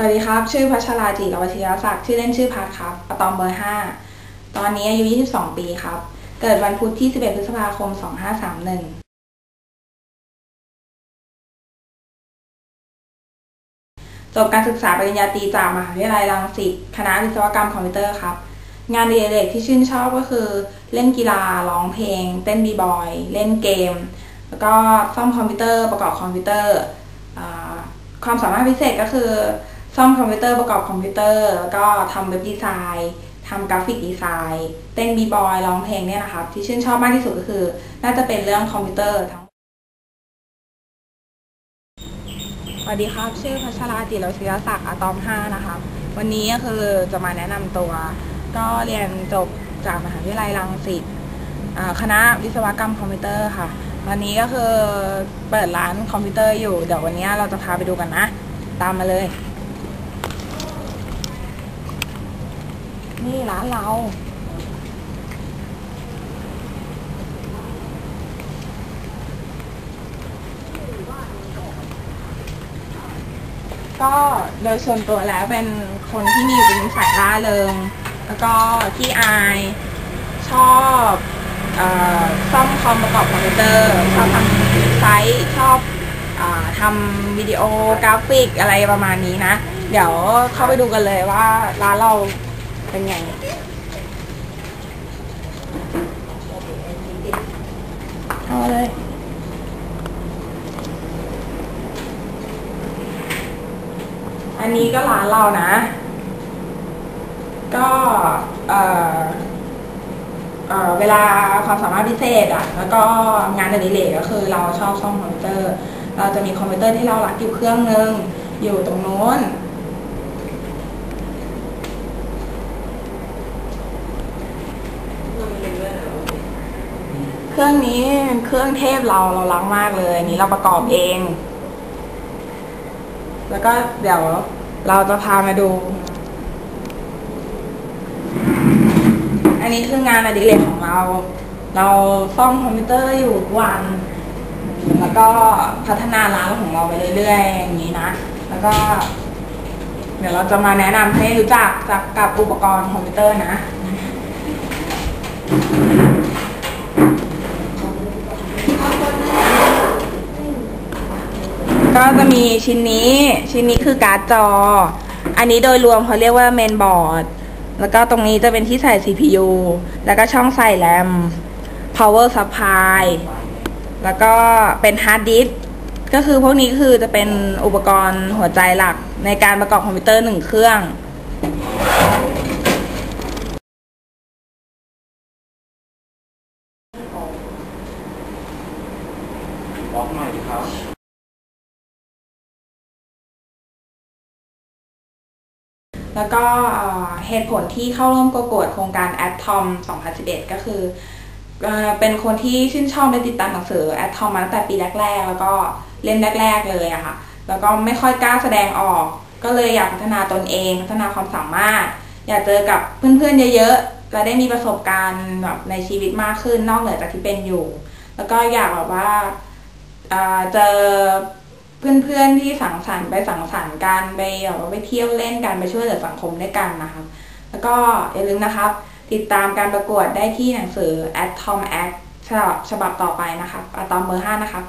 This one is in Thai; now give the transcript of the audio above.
สวัสดีครับ ชื่อพัชราจิรวัชยศักดิ์ชื่อเล่นชื่อพัทครับอะตอมเบอร์ 5 ตอนนี้อายุ 22 ปีครับ เกิดวันพุธที่ 11 พฤษภาคม 2531 จบการศึกษาปริญญาตรีจากมหาวิทยาลัยรังสิต คณะวิศวกรรมคอมพิวเตอร์ครับ งานอดิเรกที่ชื่นชอบก็คือ เล่นกีฬา ร้องเพลง เต้นบีบอย เล่นเกม แล้วก็ซ่อมคอมพิวเตอร์ ประกอบคอมพิวเตอร์ ความสามารถพิเศษก็คือ ซ่อมคอมพิวเตอร์ประกอบคอมพิวเตอร์ แล้วก็ทำเว็บดีไซน์ทำกราฟิกดีไซน์เต้นบีบอยร้องเพลงเนี่ยนะครับที่ชื่นชอบมากที่สุดก็คือ น่าจะเป็นเรื่องคอมพิวเตอร์ทั้งสวัสดีครับ ชื่อพัชราจิรศิรศักดิ์อะตอม 5 นะครับวันนี้ก็คือจะมาแนะนำตัว ก็เรียนจบจากมหาวิทยาลัยรังสิตคณะวิศวกรรมคอมพิวเตอร์ค่ะ วันนี้ก็คือเปิดร้านคอมพิวเตอร์อยู่ เดี๋ยววันนี้เราจะพาไปดูกันนะ ตามมาเลย นี่ร้านเราก็โดยส่วนตัวแล้วเป็นคนที่มีเป็นสายร่าเริง แล้วก็ที่อายชอบอซ่อมคอมประกอบคอมพิวเตอร์ชอบทำไซต์ชอบอทำวิดีโอกราฟิกอะไรประมาณนี้นะ เดี๋ยวเข้าไปดูกันเลยว่าร้านเรา เป็นไง เอาเลย อันนี้ก็ร้านเรานะ ก็เอ่อเออเวลาความสามารถพิเศษอะแล้วก็งานอดิเรกก็คือเราชอบซ่อมคอมพิวเตอร์ เราจะมีคอมพิวเตอร์ที่เรารักอยู่เครื่องนึง อยู่ตรงโน้น เครื่องนี้เป็นเครื่องเทพเราเรารักมากเลยอันนี้เราประกอบเอง แล้วก็เดี๋ยวเราจะพามาดู อันนี้คืองานอดิเรกของเรา เราซ่อมคอมพิวเตอร์อยู่ทุกวัน แล้วก็พัฒนาร้านของเราไปเรื่อยๆอย่างนี้นะ แล้วก็ เดี๋ยวเราจะมาแนะนำให้รู้จักจากกับอุปกรณ์คอมพิวเตอร์นะ ก็จะมีชิ้นนี้ ชิ้นนี้คือการ์ดจอ อันนี้โดยรวมเขาเรียกว่าเมนบอร์ด แล้วก็ตรงนี้จะเป็นที่ใส่ CPU แล้วก็ช่องใส่แรม power supply แล้วก็เป็นฮาร์ดดิสก็คือพวกนี้คือจะเป็นอุปกรณ์หัวใจหลักในการประกอบคอมพิวเตอร์หนึ่งเครื่องบอกหน่ครับ แล้วก็เหตุผลที่เข้าร่วมประกวดโครงการ AdTom 2011 ก็คือเอ่อเป็นคนที่ชื่นชอบและติดตามหนังสือ AdTom มาตั้งแต่ปีแรก ๆ แล้วก็เล่นแรก ๆ เลยอะค่ะ แล้วก็ไม่ค่อยกล้าแสดงออก ก็เลยอยากพัฒนาตนเอง พัฒนาความสามารถ อยากเจอกับเพื่อนๆเยอะๆและได้มีประสบการณ์แบบในชีวิตมากขึ้นนอกเหนือจากที่เป็นอยู่ แล้วก็อยากแบบว่าอ่าเจอ เพื่อนๆที่สังสรรค์ไปสังสรรค์กันไปแบบว่าไปเที่ยวเล่นกันไปช่วยเหลือสังคมด้วยกันนะครับ แล้วก็อย่าลืมนะครับ ติดตามการประกวดได้ที่หนังสือ at tom act ฉบับฉบับต่อไปนะครับอะตอมเบอร์5นะครับ